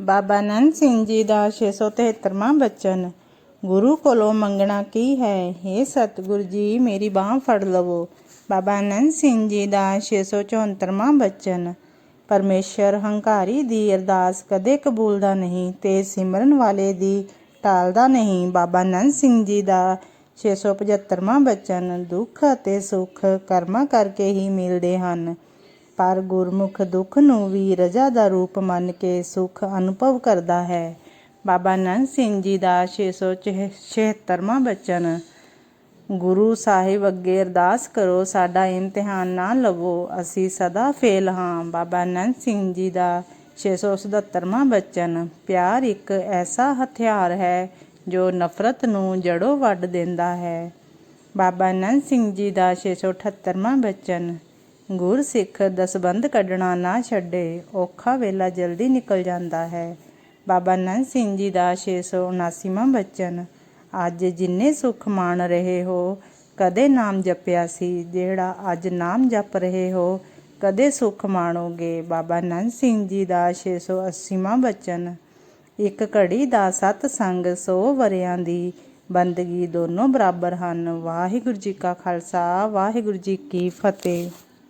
ਬਾਬਾ ਨੰਦ ਸਿੰਘ ਜੀ ਦਾ 673ਵਾਂ ਬਚਨ, ਗੁਰੂ ਕੋਲੋਂ ਮੰਗਣਾ ਕੀ ਹੈ? हे ਸਤਿਗੁਰ ਜੀ, ਮੇਰੀ ਬਾਹ ਫੜ ਲਵੋ। ਬਾਬਾ ਨੰਦ ਸਿੰਘ ਜੀ ਦਾ 674ਵਾਂ ਬਚਨ, ਪਰਮੇਸ਼ਰ ਹੰਕਾਰੀ ਦੀ ਅਰਦਾਸ ਕਦੇ ਕਬੂਲਦਾ ਨਹੀਂ ਤੇ ਸਿਮਰਨ ਵਾਲੇ ਦੀ ਟਾਲਦਾ ਨਹੀਂ। ਬਾਬਾ ਨੰਦ ਸਿੰਘ ਜੀ ਦਾ 675ਵਾਂ ਬਚਨ, ਦੁੱਖ ਅਤੇ ਸੁੱਖ ਕਰਮਾਂ ਕਰਕੇ ਹੀ ਮਿਲਦੇ ਹਨ। ਪਰ ਗੁਰਮੁਖ ਦੁੱਖ ਨੂੰ ਵੀ ਰਜਾ ਦਾ ਰੂਪ ਮੰਨ ਕੇ ਸੁੱਖ ਅਨੁਭਵ ਕਰਦਾ ਹੈ। ਬਾਬਾ ਨੰਦ ਸਿੰਘ ਜੀ ਦਾ 676ਵਾਂ ਬਚਨ, ਗੁਰੂ ਸਾਹਿਬ ਅੱਗੇ ਅਰਦਾਸ ਕਰੋ, ਸਾਡਾ ਇਮਤਿਹਾਨ ਨਾ ਲਵੋ, ਅਸੀਂ ਸਦਾ ਫੇਲ ਹਾਂ। ਬਾਬਾ ਨੰਦ ਸਿੰਘ ਜੀ ਦਾ 677ਵਾਂ ਬਚਨ, ਪਿਆਰ ਇੱਕ ਐਸਾ ਹਥਿਆਰ ਹੈ ਜੋ ਨਫ਼ਰਤ ਨੂੰ ਜੜੋਂ ਵੱਢ ਦਿੰਦਾ ਹੈ। ਬਾਬਾ ਨੰਦ ਸਿੰਘ ਜੀ ਦਾ 678ਵਾਂ ਬਚਨ ਗੁਰਸਿੱਖ ਦਸਬੰਧ ਕੱਢਣਾ ਨਾ ਛੱਡੇ, ਔਖਾ ਵੇਲਾ ਜਲਦੀ ਨਿਕਲ ਜਾਂਦਾ ਹੈ। ਬਾਬਾ ਨੰਦ ਸਿੰਘ ਜੀ ਦਾ 679ਵਾਂ ਬਚਨ, ਅੱਜ ਜਿੰਨੇ ਸੁਖ ਮਾਣ ਰਹੇ ਹੋ, ਕਦੇ ਨਾਮ ਜਪਿਆ ਸੀ, ਜਿਹੜਾ ਅੱਜ ਨਾਮ ਜਪ ਰਹੇ ਹੋ, ਕਦੇ ਸੁਖ ਮਾਣੋਗੇ? ਬਾਬਾ ਨੰਦ ਸਿੰਘ ਜੀ ਦਾ 680ਵਾਂ ਬਚਨ, ਇੱਕ ਘੜੀ ਦਾ ਸਤ ਸੰਗ 100 ਵਰਿਆਂ ਦੀ ਬੰਦਗੀ ਦੋਨੋਂ ਬਰਾਬਰ ਹਨ। ਵਾਹਿਗੁਰੂ ਜੀ ਕਾ ਖਾਲਸਾ, ਵਾਹਿਗੁਰੂ ਜੀ ਕੀ ਫਤਿਹ।